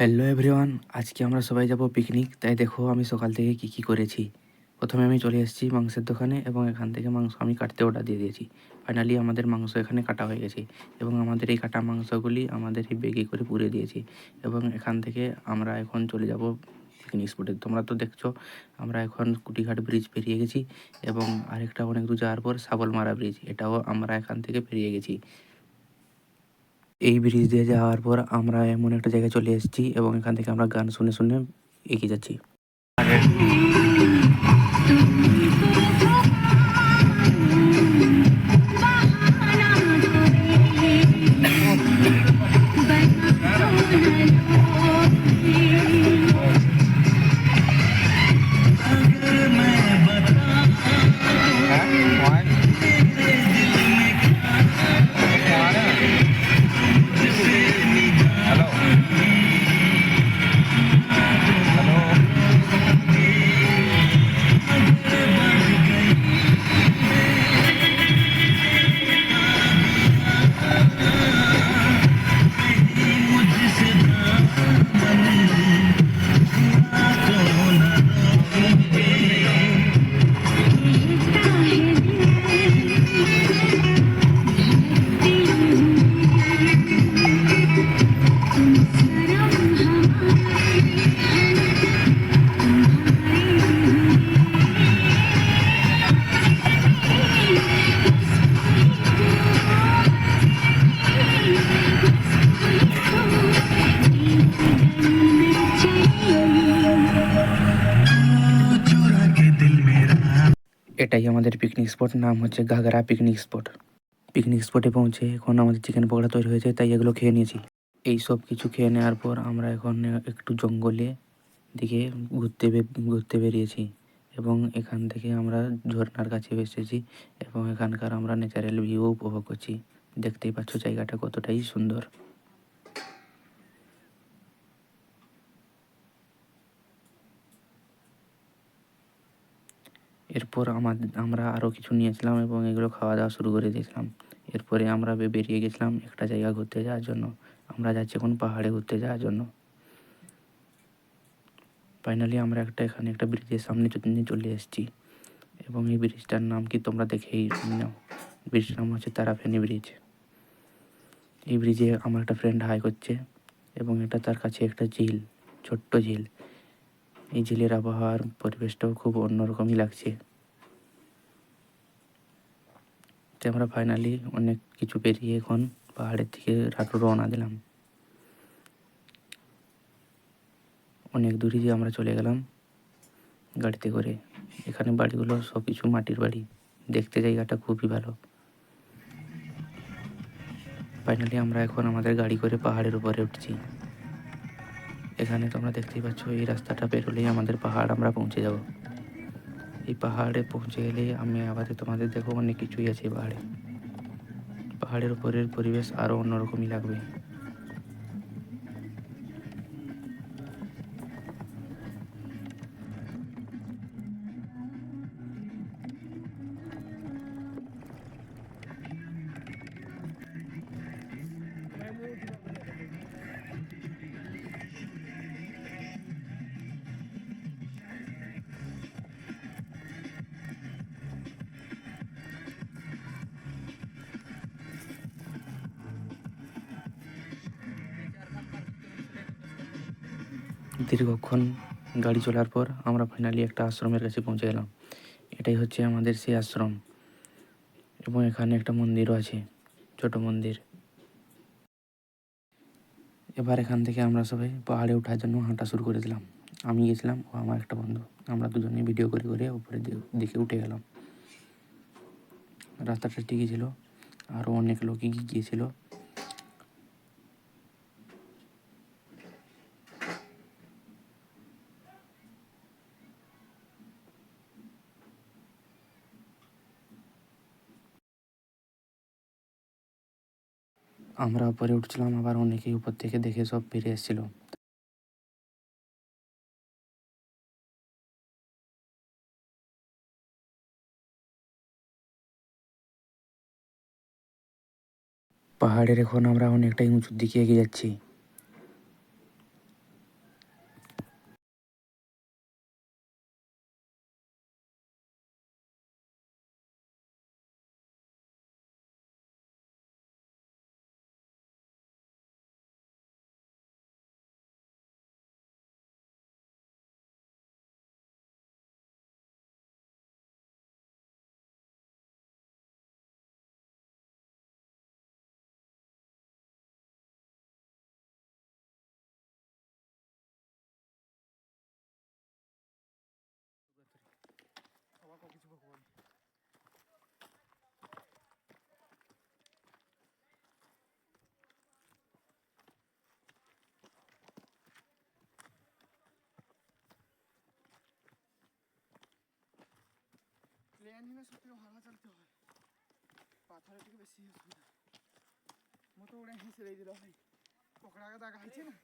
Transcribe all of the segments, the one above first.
Hello everyone আজকে আমরা সবাই যাব পিকনিক তাই দেখো, আমি সকাল থেকে কি কি করেছি। প্রথমে আমি চলে এসেছি মাংসের দোকানে এবং এখান থেকে মাংস আমি কাটতে অর্ডার দিয়ে দিয়েছি। ফাইনালি আমাদের মাংস এখানে কাটা হয়ে গেছে এবং আমাদের এই কাটা মাংসগুলি আমাদের এই বেগে করে পুড়ে দিয়েছি এবং এখান থেকে আমরা এখন চলে যাব পিকনিক স্পটে তোমরা তো দেখছ, আমরা এখন কুটিঘাট ব্রিজ পেরিয়ে গেছি এবং আরেকটা অনেক দূর যাওয়ার পর সাবলমারা ব্রিজ এটাও আমরা এখান থেকে পেরিয়ে গেছি। এই ব্রিজ দিয়ে যাওয়ার পর আমরা এমন একটা জায়গায় চলে এসেছি এবং এখান থেকে আমরা গান শুনে শুনে এগিয়ে যাচ্ছি। এটাই আমাদের পিকনিক স্পট নাম হচ্ছে ঘাগরা পিকনিক স্পট পিকনিক স্পটে পৌঁছে এখন আমাদের চিকেন পকোড়া তৈরি হয়েছে, তাই এগুলো খেয়ে নিয়েছি। এই সব কিছু খেয়ে নেওয়ার পর আমরা এখন একটু জঙ্গলে দিকে ঘুরতে ঘুরতে বেরিয়েছি এবং এখান থেকে আমরা ঝর্ণার কাছে এসেছি এবং এখানকার আমরা ন্যাচারাল ভিউ উপভোগ করছি। দেখতেই পাচ্ছ জায়গাটা কতটাই সুন্দর। এরপর আমাদের আমরা আরও কিছু নিয়েছিলাম এবং এগুলো খাওয়া দাওয়া শুরু করে দিয়েছিলাম। এরপরে আমরা বেরিয়ে গেছিলাম একটা জায়গা ঘুরতে যাওয়ার জন্য। আমরা যাচ্ছি এখন পাহাড়ে ঘুরতে যাওয়ার জন্য। ফাইনালি আমরা একটা এখানে একটা ব্রিজের সামনে চলে এসেছি। এবং এই ব্রিজটার নাম কি তোমরা দেখেই নাও। ব্রিজটার নাম হচ্ছে তারাফেনি ব্রিজ এই ব্রিজে আমার একটা ফ্রেন্ড হাই করছে এবং এটা তার কাছে একটা ঝিল, ছোট্ট ঝিল। এই ঝিলের আবহাওয়ার পরিবেশটাও খুব অন্যরকমই লাগছে। তো আমরা ফাইনালি অনেক কিছু পেরিয়ে এখন পাহাড়ের দিকে রওনা দিলাম। অনেক দূরে যে আমরা চলে গেলাম গাড়িতে করে। এখানে বাড়িগুলো সব কিছু মাটির বাড়ি। দেখতে জায়গাটা খুবই ভালো। ফাইনালি আমরা এখন আমাদের গাড়ি করে পাহাড়ের উপরে উঠছি। এখানে তোমরা দেখতেই পাচ্ছ এই রাস্তাটা বেরোলেই আমাদের পাহাড় আমরা পৌঁছে যাব। এই পাহাড়ে পৌঁছে গেলে আমি আবার তোমাদের দেখো অনেক কিছুই আছে পাহাড়ে। পাহাড়ের উপরের পরিবেশ আরও অন্যরকমই লাগবে। দীর্ঘক্ষণ গাড়ি চলার পর আমরা ফাইনালি একটা আশ্রমের কাছে পৌঁছে গেলাম। এটাই হচ্ছে আমাদের সেই আশ্রম এবং এখানে একটা মন্দিরও আছে, ছোট মন্দির। এবার এখান থেকে আমরা সবাই পাহাড়ে ওঠার জন্য হাঁটা শুরু করে দিলাম। আমি গেছিলাম ও আমার একটা বন্ধু। আমরা দুজনেই ভিডিও করে করে উপরে দিকে উঠে গেলাম। রাস্তাটা ঠিকই ছিল। আরও অনেক লোকই গিয়েছিল। আমরা উপরে উঠছিলাম, আবার অনেকেই উপর থেকে দেখে সব ফিরে এসেছিল। পাহাড়ের এখন আমরা অনেকটাই উঁচুর দিকে এগিয়ে যাচ্ছি। হিনে সত্যি ভাড়া চালতে হয়। পাথরের থেকে বেশি অসুবিধা মতো উড়ে হেসে দিয়ে দিল ভাই। পকড়াকে দাগা হয়েছে না।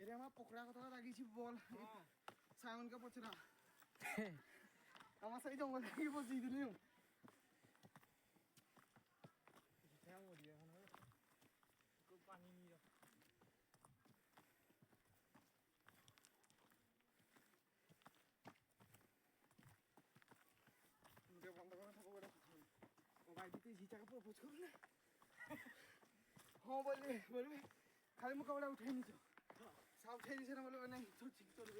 এরে আমার পকড়া কথা লাগিয়েছি, বল। সায়নকে পচরা আমার সেই জঙ্গল থেকে মুখে বন্ধ করে থাকো এটা কথা বলি ও ভাই দিতে ঝিচাকে পুরো পোচ করবে না হ্যাঁ বলবি বলবি খালি মুখে ওটা উঠে নিছ সব উঠে দিছে না বলবে নাই তোর ঠিক চলবে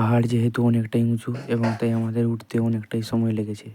পাহাড় যেহেতু অনেকটাই উঁচু এবং তাই আমাদের উঠতে অনেকটাই সময় লেগেছে।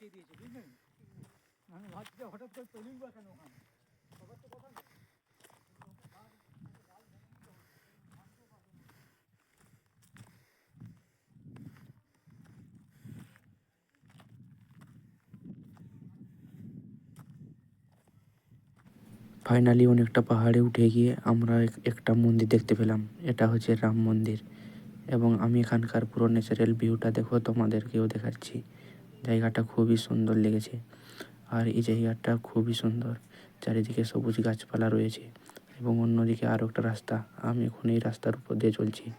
দিয়েছে, বুঝলেন? আমি ভাবছি যে হঠাৎ করে চলুন বা কেন ওখানে? সবার তো কথা। ফাইনালি অনেকটা পাহাড়ে উঠে গিয়ে আমরা এক- একটা মন্দির দেখতে পেলাম। এটা হচ্ছে রাম মন্দির। এবং আমি এখানকার পুরো ন্যাচারাল ভিউটা দেখো, তোমাদেরকেও দেখাচ্ছি। জায়গাটা খুবই সুন্দর লেগেছে। আর এই জায়গাটা খুবই সুন্দর। চারিদিকে সবুজ গাছপালা রয়েছে এবং অন্যদিকে আরও একটা রাস্তা। আমি এখন এই রাস্তার উপর দিয়ে চলছি।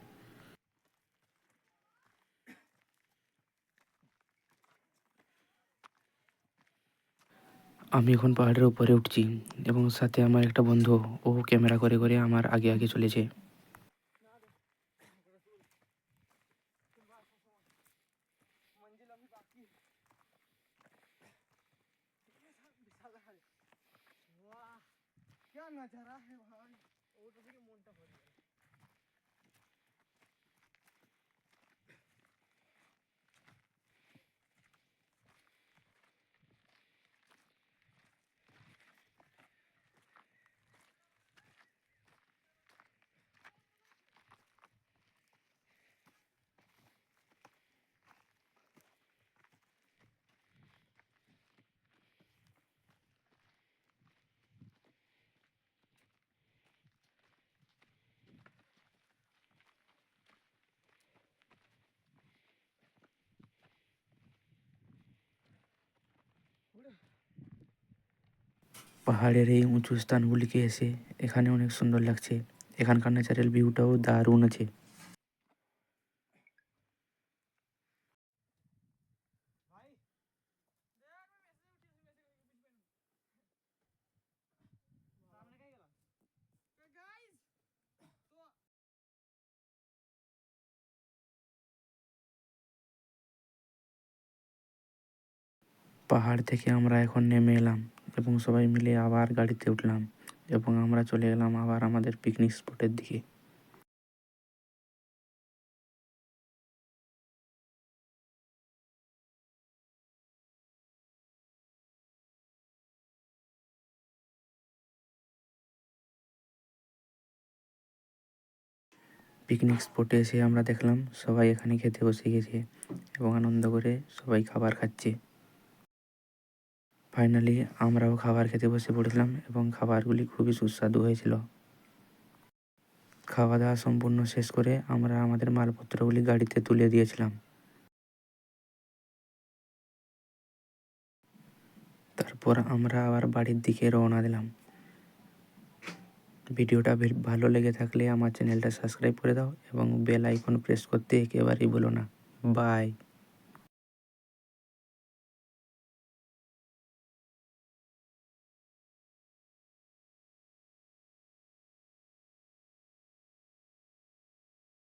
আমি এখন পাহাড়ের উপরে উঠছি এবং সাথে আমার একটা বন্ধু, ও ক্যামেরা করে করে আমার আগে আগে চলেছে। পাহাড়ের এই উঁচু স্থানগুলিকে এসে এখানে অনেক সুন্দর লাগছে। এখানকার ন্যাচারাল ভিউটাও দারুণ আছে। পাহাড় থেকে আমরা এখন নেমে এলাম। এবং সবাই মিলে আবার গাড়িতে উঠলাম এবং আমরা চলে গেলাম আবার আমাদের পিকনিক স্পটের দিকে। পিকনিক স্পটে এসে আমরা দেখলাম সবাই এখানে খেতে বসে গেছে এবং আনন্দ করে সবাই খাবার খাচ্ছে। ফাইনালি আমরাও খাবার খেতে বসে পড়েছিলাম এবং খাবারগুলি খুবই সুস্বাদু হয়েছিল। খাওয়া দাওয়া সম্পূর্ণ শেষ করে আমরা আমাদের মালপত্রগুলি গাড়িতে তুলে দিয়েছিলাম। তারপর আমরা আবার বাড়ির দিকে রওনা দিলাম। ভিডিওটা ভালো লেগে থাকলে আমার চ্যানেলটা সাবস্ক্রাইব করে দাও এবং বেল আইকন প্রেস করতে একেবারেই ভুলো না। বাই।